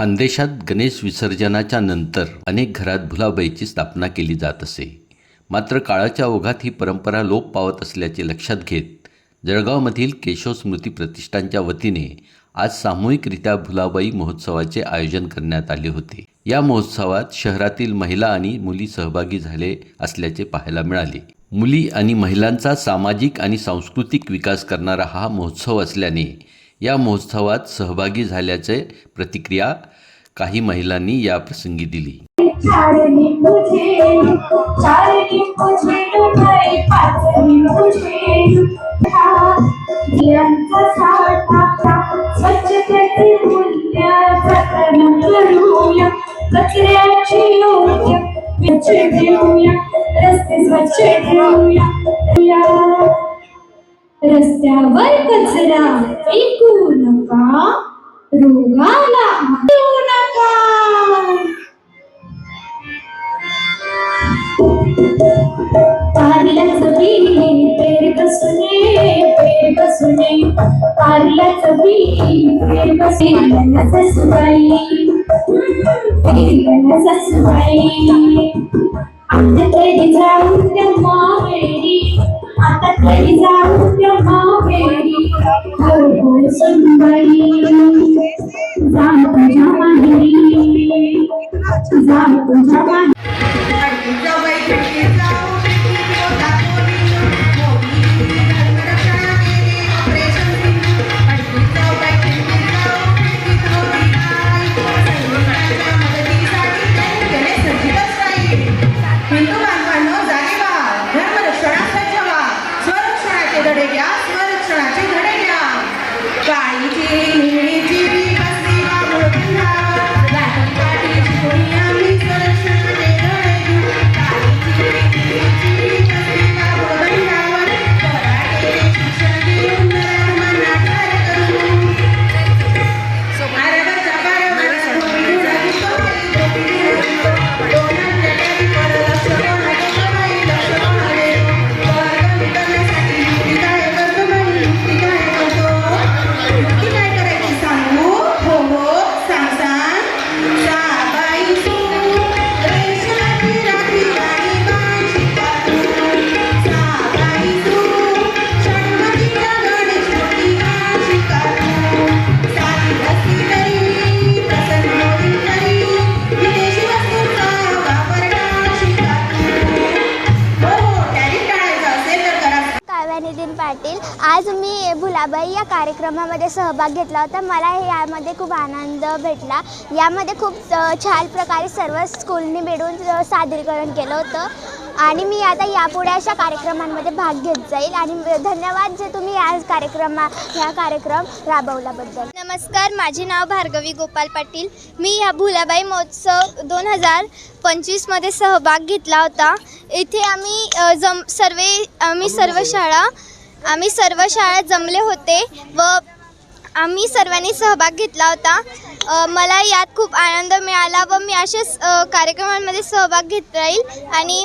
खानदेशात गणेश विसर्जनाच्या नंतर अनेक घरात भुलाबाईची स्थापना केली जात असे. मात्र काळाच्या ओघात ही परंपरा लोप पावत असल्याचे लक्षात घेत जळगावमधील केशव स्मृती प्रतिष्ठानच्या वतीने आज सामूहिकरित्या भुलाबाई महोत्सवाचे आयोजन करण्यात आले होते. या महोत्सवात शहरातील महिला आणि मुली सहभागी झाले असल्याचे पाहायला मिळाले. मुली आणि महिलांचा सामाजिक आणि सांस्कृतिक विकास करणारा हा महोत्सव असल्याने या महोत्सवात सहभागी झाल्याचे प्रतिक्रिया काही महिलांनी या प्रसंगी दिली. रस्ते स्वच्छ ठेवूया. रस्त्यावर कचरा. फेकू नका. रोगाला देऊ नका. कारल्याचं बी पेर बसुने पेर बसुने. कारल्याचं बी पेर बसुने. ससुबाई. पेरलं ससुबाई. आता तरी त्या आता तरी हो जा तुझ्या माहेरी जा तुझ्या माहेरी आज मी भुलाबाई या कार्यक्रमामध्ये सहभाग घेतला होता. मला हे यामध्ये खूप आनंद भेटला. यामध्ये खूप छान प्रकारे सर्व स्कूलनी मिळून सादरीकरण केलं होतं. आणि मी आता यापुढे अशा कार्यक्रमांमध्ये भाग घेत जाईल. आणि धन्यवाद जे तुम्ही या कार्यक्रमा ह्या कार्यक्रम राबवल्याबद्दल. नमस्कार माझे नाव भार्गवी गोपाल पाटील. मी ह्या भुलाबाई महोत्सव दोन हजार पंचवीसमध्ये सहभाग घेतला होता. इथे आम्ही जम सर्वे आम्ही सर्व. शाळा आम्ही सर्व शाळा जमले होते व आम्ही सर्वांनी सहभाग घेतला होता. मला यात खूप आनंद मिळाला व मी अशाच कार्यक्रमांमध्ये सहभाग घेत राहील आणि